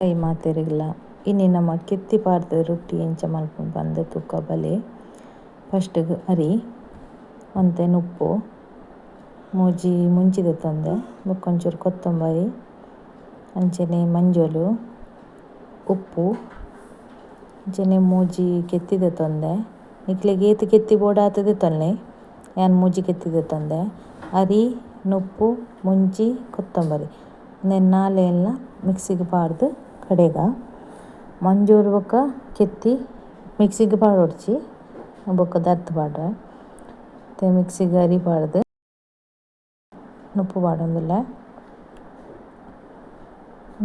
ಕೈ ಮಾತೆರೆಗ್ಲ ಇನ್ನಿ ನಮ ಕೆತ್ತಿ ಪಾರ್ದ ರೊಟ್ಟಿ ಎಂಚ ಮಲ್ಪುಂಡು ಪಂದ್ ತೂಕ ಬಲೆ. ಫಸ್ಟ್ಗ್ ಅರಿ ಅಂತೆನ್ ಉಪ್ಪು ಮೂಜಿ ಮುಂಚಿದ ತಂದೆ ಬೊಕ ಒಂಚೂರು ಕೊತ್ತಂಬರಿ, ಅಂಚನೆ ಮಂಜೋಲು, ಉಪ್ಪು, ಅಂಚೆನೆ ಮೂಜಿ ಕೆತ್ತಿದ ತಂದೆ. ನಿಕ್ಲೆಗ್ ಏತ್ ಕೆತ್ತಿ ಬೋಡ ಆತದೆ ತೊನ್ನೆ ಯಾನ್ ಮೂಜಿ ಕೆತ್ತಿದ ತಂದೆ. ಅರಿ, ನುಪ್ಪು, ಮುಂಚಿ, ಕೊತ್ತಂಬರಿ. ಉಂದೆನ್ ಎಲ್ಲ ಮಿಕ್ಸಿಗ್ ಪಾರ್ದ್ ಕಡೆಗ ಮಂಜೊವು ಬೊಕ ಕೆತ್ತಿ ಮಿಕ್ಸಿಗ್ ಪಾಡೊಡ್ಚಿ ಬೊಕ ಧರ್ತ್ ಪಾಡ್ರೆ ಮತ್ತೆ ಮಿಕ್ಸಿಗ್ ಅರಿ ಪಾಡ್ದ್ ಉಪ್ಪು ಪಾಡೊಂದುಲ್ಲೆ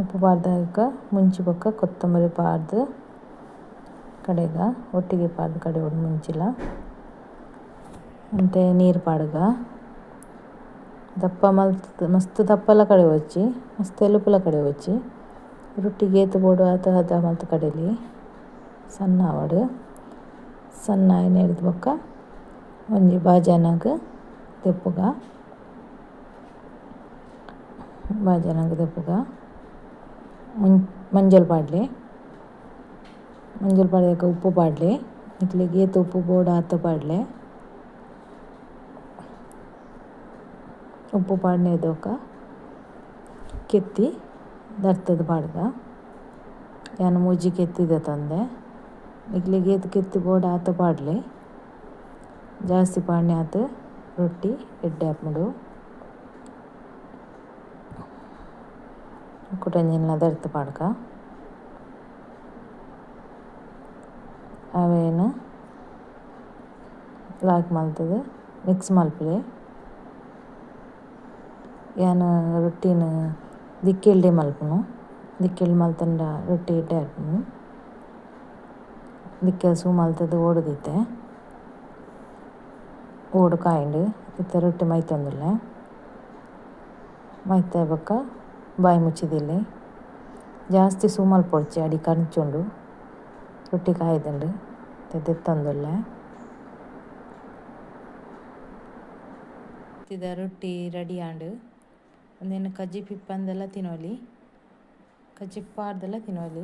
ಉಪ್ಪು ಪಾಡ್ದ್ ಮುಂಚಿ ಬೊಕ ಕೊತ್ತಂಬರಿ ಪಾರ್ದ್ ಕಡೆಗ ಒಟ್ಟಿಗೆ ಪಾರ್ದ್ ಕಡೆಗೊಡು ಮುಂಚಿಲ ಮತ್ತೆ ನೀರು ಪಾಡ್ಗ ದಪ್ಪ ಮಲ್ತ್ ಮಸ್ತ್ ದಪ್ಪಲ ಕಡೆವೊಚ್ಚಿ ಮಸ್ತ್ ಎಲುಪುಲ ಕಡೆವೊಚ್ಚಿ ರೊಟ್ಟಿಗೆ ಏತ್ ಬೋಡು ಆತ ಹದ ಮತ್ತು ಕಡೆಲಿ. ಸಣ್ಣ ಆವಡ್. ಸಣ್ಣ ಆಯಿನ ಹಿಡ್ದ್ ಬೊಕ್ಕ? ಒಂಜಿ ಬಾಜಾನಗ್ ದೆಪ್ಪುಗ. ಬಾಜಾನಗ್ ದೆಪ್ಪುಗ. ಮಂಜಲ್ ಪಾಡ್ಲೆ. ಮಂಜಲ್ ಪಾಡ್ದೆಗ್ ಉಪ್ಪು ಪಾಡ್ಲೆ. ನಿಕ್ಲೆಗ್ ಗೇತ್ ಉಪ್ಪು ಬೋಡ ಆತ ಪಾಡ್ಲೆ. ಉಪ್ಪು ಪಾಡ್ಂಡೈದೊಕ ಕೆತ್ತಿ. ಧರ್ತುದು ಬಾಡ್ದ ಯಾನ್ ಮೂಜಿ ಕೆತ್ತಿದ ತಂದೆ. ನಿಕ್ಲೆಗ್ ಎದ್ದು ಕೆತ್ತಿ ಬೋಡು ಆತ ಪಾಡ್ಲೆ. ಜಾಸ್ತಿ ಪಾಡ್ನೆ ಆತ ರೊಟ್ಟಿ, ಎಡ್ಡೆ ಹಾಕ್ಬಿಡು ಕುಟಂಜಿನ ದರ್ತ ಪಾಡ್ಕ ಅವೇನು? ಲಾಕ್ ಮಲ್ತದ, ಮಿಕ್ಸ್ ಮಲ್ಪುಲೆ. ಏನು ರೊಟ್ಟಿನ್ ದಿಕ್ಕೆಲ್ಡೆ ಮಲ್ಪುನು ದಿಕ್ಕೆಲ್ಡೆ ಮಲ್ತುಂಡ ರೊಟ್ಟಿ ಎಡ್ಡೆ ಆಪುಂಡು ದಿಕ್ಕೆಲ್ ಸೂ ಮಲ್ತುದು ಓಡು ದೀತೆ ಓಡು ಕಾಯಿಂಡ್ ಇತ್ತೆ ರೊಟ್ಟಿ ಮೈತೊಂದುಲ್ಲೆ ಮೈತೆ ಬೊಕ ಬಾಯಿ ಮುಚ್ಚಿದಿಲ್ಲೆ ಜಾಸ್ತಿ ಸೂ ಮಲ್ಪೊಡ್ಚಿ ಅಡಿ ಕಂಚುಂಡು ರೊಟ್ಟಿ ಕಾಯ್ದುಂಡು ದೆತ್ತೊಂದುಲ್ಲೆ ರೊಟ್ಟಿ ರೆಡಿ ಆಂಡ್ ಉಂದೆನ್ ಕಜ್ಜಿ ಪಿಪ್ಪಂದೆಲ್ಲ ತಿನ್ನೋಲಿ ಕಜ್ಜಿ ಪಾಡ್ದುಲ ತಿನೊಲಿ.